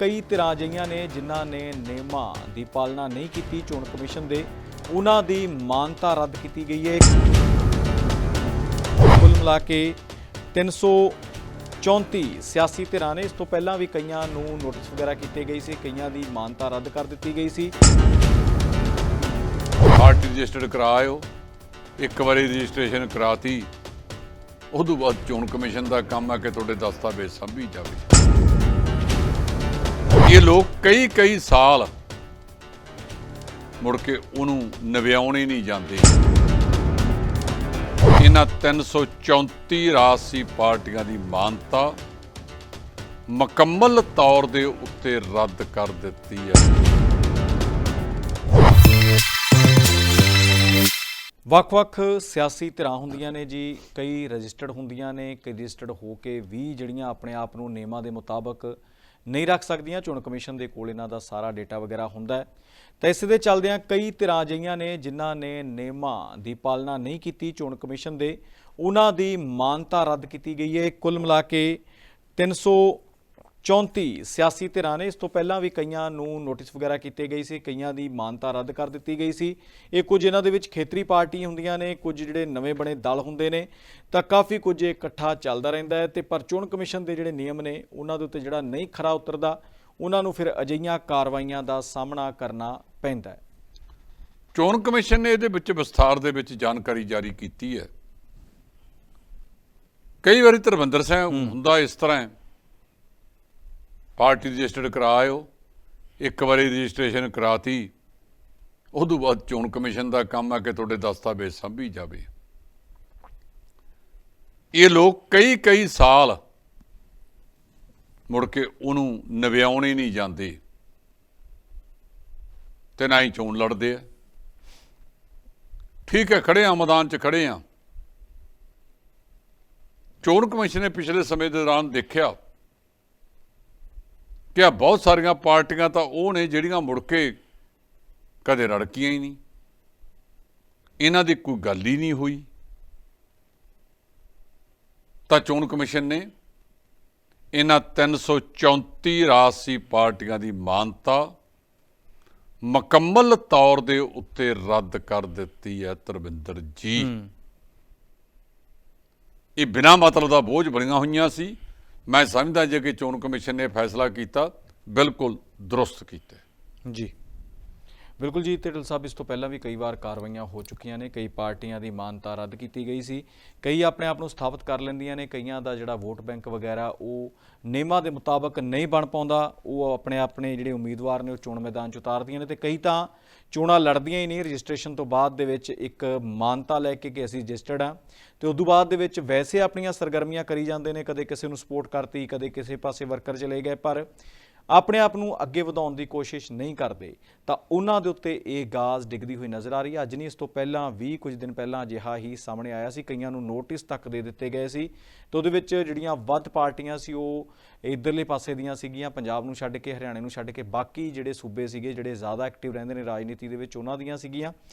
ਕਈ ਧਿਰਾਂ ਅਜਿਹੀਆਂ ਨੇ ਜਿਨ੍ਹਾਂ ਨੇ ਨਿਯਮਾਂ ਦੀ ਪਾਲਣਾ ਨਹੀਂ ਕੀਤੀ, ਚੋਣ ਕਮਿਸ਼ਨ ਦੇ ਉਹਨਾਂ ਦੀ ਮਾਨਤਾ ਰੱਦ ਕੀਤੀ ਗਈ ਹੈ ਕੁੱਲ ਮਿਲਾ ਕੇ 334 ਸਿਆਸੀ ਧਿਰਾਂ ਨੇ, ਇਸ ਤੋਂ ਪਹਿਲਾਂ ਵੀ ਕਈਆਂ ਨੂੰ ਨੋਟਿਸ ਵਗੈਰਾ ਕੀਤੇ ਗਏ ਸੀ, ਕਈਆਂ ਦੀ ਮਾਨਤਾ ਰੱਦ ਕਰ ਦਿੱਤੀ ਗਈ ਸੀ। ਪਾਰਟੀ ਰਜਿਸਟਰਡ ਕਰਾਇਓ, ਇੱਕ ਵਾਰੀ ਰਜਿਸਟ੍ਰੇਸ਼ਨ ਕਰਾਤੀ ਉਦੋਂ ਬਾਅਦ ਚੋਣ ਕਮਿਸ਼ਨ ਦਾ ਕੰਮ ਆ ਕਿ ਤੁਹਾਡੇ ਦਸਤਾਵੇਜ਼ ਸੰਭੀ ਜਾਵੇ। ਇਹ ਲੋਕ ਕਈ ਕਈ ਸਾਲ ਮੁੜ ਕੇ ਉਹਨੂੰ ਨਵਿਆਉਣੇ ਨਹੀਂ ਜਾਂਦੇ। ਇਹਨਾਂ 334 ਰਾਜਸੀ ਪਾਰਟੀਆਂ ਦੀ ਮਾਨਤਾ ਮੁਕੰਮਲ ਤੌਰ ਦੇ ਉੱਤੇ ਰੱਦ ਕਰ ਦਿੱਤੀ ਹੈ। ਵੱਖ-ਵੱਖ ਸਿਆਸੀ ਧਿਰਾਂ ਹੁੰਦੀਆਂ ਨੇ ਜੀ, ਕਈ ਰਜਿਸਟਰਡ ਹੁੰਦੀਆਂ ਨੇ, ਕਈ ਰਜਿਸਟਰਡ ਹੋ ਕੇ ਵੀ ਜਿਹੜੀਆਂ ਆਪਣੇ ਆਪ ਨੂੰ ਨਿਯਮਾਂ ਦੇ ਮੁਤਾਬਕ ਨਹੀਂ ਰੱਖ ਸਕਦੀਆਂ। ਚੋਣ ਕਮਿਸ਼ਨ ਦੇ ਕੋਲ ਇਹਨਾਂ ਦਾ ਸਾਰਾ ਡੇਟਾ ਵਗੈਰਾ ਹੁੰਦਾ ਹੈ। ਤਾਂ ਇਸ ਦੇ ਚੱਲਦਿਆਂ ਕਈ ਧਿਰਾਂ ਅਜਿਹੀਆਂ ਨੇ ਜਿਨ੍ਹਾਂ ਨੇ ਨਿਯਮਾਂ ਦੀ ਪਾਲਣਾ ਨਹੀਂ ਕੀਤੀ ਚੋਣ ਕਮਿਸ਼ਨ ਦੇ। ਉਹਨਾਂ ਦੀ ਮਾਨਤਾ ਰੱਦ ਕੀਤੀ ਗਈ ਹੈ। ਕੁੱਲ ਮਿਲਾ ਕੇ 334 ਸਿਆਸੀ ਧਿਰਾਂ ਨੇ ਇਸ ਤੋਂ ਪਹਿਲਾਂ ਵੀ ਕਈਆਂ ਨੂੰ ਨੋਟਿਸ ਵਗੈਰਾ ਕੀਤੇ ਗਏ ਸੀ ਕਈਆਂ ਦੀ ਮਾਨਤਾ ਰੱਦ ਕਰ ਦਿੱਤੀ ਗਈ ਸੀ। ਇਹ ਕੁਝ ਇਹਨਾਂ ਦੇ ਵਿੱਚ ਖੇਤਰੀ ਪਾਰਟੀ ਹੁੰਦੀਆਂ ਨੇ ਕੁਝ ਜਿਹੜੇ ਨਵੇਂ ਬਣੇ ਦਲ ਹੁੰਦੇ ਨੇ ਤਾਂ ਕਾਫੀ ਕੁਝ ਇਕੱਠਾ ਚੱਲਦਾ ਰਹਿੰਦਾ ਹੈ ਤੇ ਪਰ ਚੋਣ ਕਮਿਸ਼ਨ ਦੇ ਜਿਹੜੇ ਨਿਯਮ ਨੇ ਉਹਨਾਂ ਦੇ ਉੱਤੇ ਜਿਹੜਾ ਨਹੀਂ ਖਰਾ ਉਤਰਦਾ ਉਹਨਾਂ ਨੂੰ ਫਿਰ ਅਜਿਹੀਆਂ ਕਾਰਵਾਈਆਂ ਦਾ ਸਾਹਮਣਾ ਕਰਨਾ ਪੈਂਦਾ ਹੈ। ਚੋਣ ਕਮਿਸ਼ਨ ਨੇ ਇਹਦੇ ਵਿੱਚ ਵਿਸਥਾਰ ਦੇ ਵਿੱਚ ਜਾਣਕਾਰੀ ਜਾਰੀ ਕੀਤੀ ਹੈ। ਕਈ ਵਾਰੀ ਧਰਮਿੰਦਰ ਸਿੰਘ ਹੁੰਦਾ ਇਸ ਤਰ੍ਹਾਂ ਪਾਰਟੀ ਰਜਿਸਟਰਡ ਕਰਾਇਓ, ਇੱਕ ਵਾਰੀ ਰਜਿਸਟ੍ਰੇਸ਼ਨ ਕਰਾਤੀ ਉਦੋਂ ਬਾਅਦ ਚੋਣ ਕਮਿਸ਼ਨ ਦਾ ਕੰਮ ਹੈ ਕਿ ਤੁਹਾਡੇ ਦਸਤਾਵੇਜ਼ ਸੰਭੀ ਜਾਵੇ। ਇਹ ਲੋਕ ਕਈ ਕਈ ਸਾਲ ਮੁੜ ਕੇ ਉਹਨੂੰ ਨਵਿਆਉਣੇ ਨਹੀਂ ਜਾਂਦੇ ਤੇ ਨਾ ਹੀ ਚੋਣ ਲੜਦੇ ਆ। ਠੀਕ ਹੈ ਖੜੇ ਆ ਮੈਦਾਨ 'ਚ ਖੜੇ ਆ ਚੋਣ ਕਮਿਸ਼ਨ ਨੇ ਪਿਛਲੇ ਸਮੇਂ ਦੇ ਦੌਰਾਨ ਦੇਖਿਆ ਕਿ ਆ ਬਹੁਤ ਸਾਰੀਆਂ ਪਾਰਟੀਆਂ ਤਾਂ ਉਹ ਨੇ ਜਿਹੜੀਆਂ ਮੁੜ ਕੇ ਕਦੇ ਰੜਕੀਆਂ ਹੀ ਨਹੀਂ। ਇਹਨਾਂ ਦੀ ਕੋਈ ਗੱਲ ਹੀ ਨਹੀਂ ਹੋਈ। ਤਾਂ ਚੋਣ ਕਮਿਸ਼ਨ ਨੇ ਇਹਨਾਂ 334 ਰਾਜਸੀ ਪਾਰਟੀਆਂ ਦੀ ਮਾਨਤਾ ਮੁਕੰਮਲ ਤੌਰ ਦੇ ਉੱਤੇ ਰੱਦ ਕਰ ਦਿੱਤੀ ਹੈ ਤਰਵਿੰਦਰ ਜੀ। ਇਹ ਬਿਨਾਂ ਮਤਲਬ ਦਾ ਬੋਝ ਬਣੀਆਂ ਹੋਈਆਂ ਸੀ। ਮੈਂ ਸਮਝਦਾ ਜੇ ਕਿ ਚੋਣ ਕਮਿਸ਼ਨ ਨੇ ਫੈਸਲਾ ਕੀਤਾ ਬਿਲਕੁਲ ਦਰੁਸਤ ਕੀਤਾ ਜੀ। ਬਿਲਕੁਲ ਜੀ ਢਿੱਡਲ ਸਾਹਿਬ, ਇਸ ਤੋਂ ਪਹਿਲਾਂ ਵੀ ਕਈ ਵਾਰ ਕਾਰਵਾਈਆਂ ਹੋ ਚੁੱਕੀਆਂ ਨੇ, ਕਈ ਪਾਰਟੀਆਂ ਦੀ ਮਾਨਤਾ ਰੱਦ ਕੀਤੀ ਗਈ ਸੀ। ਕਈ ਆਪਣੇ ਆਪ ਨੂੰ ਸਥਾਪਿਤ ਕਰ ਲੈਂਦੀਆਂ ਨੇ, ਕਈਆਂ ਦਾ ਜਿਹੜਾ ਵੋਟ ਬੈਂਕ ਵਗੈਰਾ, ਉਹ ਨਿਯਮਾਂ ਦੇ ਮੁਤਾਬਕ ਨਹੀਂ ਬਣ ਪਾਉਂਦਾ। ਉਹ ਆਪਣੇ ਆਪਣੇ ਜਿਹੜੇ ਉਮੀਦਵਾਰ ਨੇ, ਉਹ ਚੋਣ ਮੈਦਾਨ 'ਚ ਉਤਾਰਦੀਆਂ ਨੇ ਤੇ ਕਈ ਤਾਂ ਚੋਣਾਂ ਲੜਦੀਆਂ ਹੀ ਨਹੀਂ। ਰਜਿਸਟ੍ਰੇਸ਼ਨ ਤੋਂ ਬਾਅਦ ਦੇ ਵਿੱਚ ਇੱਕ ਮਾਨਤਾ ਲੈ ਕੇ ਕਿ ਅਸੀਂ ਰਜਿਸਟਰਡ ਆ ਤੇ ਤੋਂ ਬਾਅਦ ਦੇ ਵਿੱਚ ਵੈਸੇ ਆਪਣੀਆਂ ਸਰਗਰਮੀਆਂ ਕਰੀ ਜਾਂਦੇ ਨੇ, ਕਦੇ ਕਿਸੇ ਨੂੰ ਸਪੋਰਟ ਕਰਤੀ, ਕਦੇ ਕਿਸੇ ਪਾਸੇ ਵਰਕਰ ਚਲੇ ਗਏ। ਪਰ ਆਪਣੇ ਆਪ ਨੂੰ ਅੱਗੇ ਵਧਾਉਣ ਦੀ ਕੋਸ਼ਿਸ਼ ਨਹੀਂ ਕਰਦੇ, ਤਾਂ ਉਹਨਾਂ ਦੇ ਉੱਤੇ ਇਹ ਗਾਜ਼ ਡਿੱਗਦੀ ਹੋਈ ਨਜ਼ਰ ਆ ਰਹੀ ਹੈ। ਅੱਜ ਨਹੀਂ, ਇਸ ਤੋਂ ਪਹਿਲਾਂ ਵੀ ਕੁਝ ਦਿਨ ਪਹਿਲਾਂ ਅਜਿਹਾ ਹੀ ਸਾਹਮਣੇ ਆਇਆ ਸੀ। ਕਈਆਂ ਨੂੰ ਨੋਟਿਸ ਤੱਕ ਦੇ ਦਿੱਤੇ ਗਏ ਸੀ ਤੇ ਉਹਦੇ ਵਿੱਚ ਜਿਹੜੀਆਂ ਵੱਧ ਪਾਰਟੀਆਂ ਸੀ, ਉਹ ਇਧਰਲੇ ਪਾਸੇ ਦੀਆਂ ਸੀਗੀਆਂ, ਪੰਜਾਬ ਨੂੰ ਛੱਡ ਕੇ, ਹਰਿਆਣੇ ਨੂੰ ਛੱਡ ਕੇ, ਬਾਕੀ ਜਿਹੜੇ ਸੂਬੇ ਸੀਗੇ, ਜਿਹੜੇ ਜ਼ਿਆਦਾ ਐਕਟਿਵ ਰਹਿੰਦੇ ਨੇ ਰਾਜਨੀਤੀ ਦੇ ਵਿੱਚ, ਉਹਨਾਂ ਦੀਆਂ ਸੀਗੀਆਂ।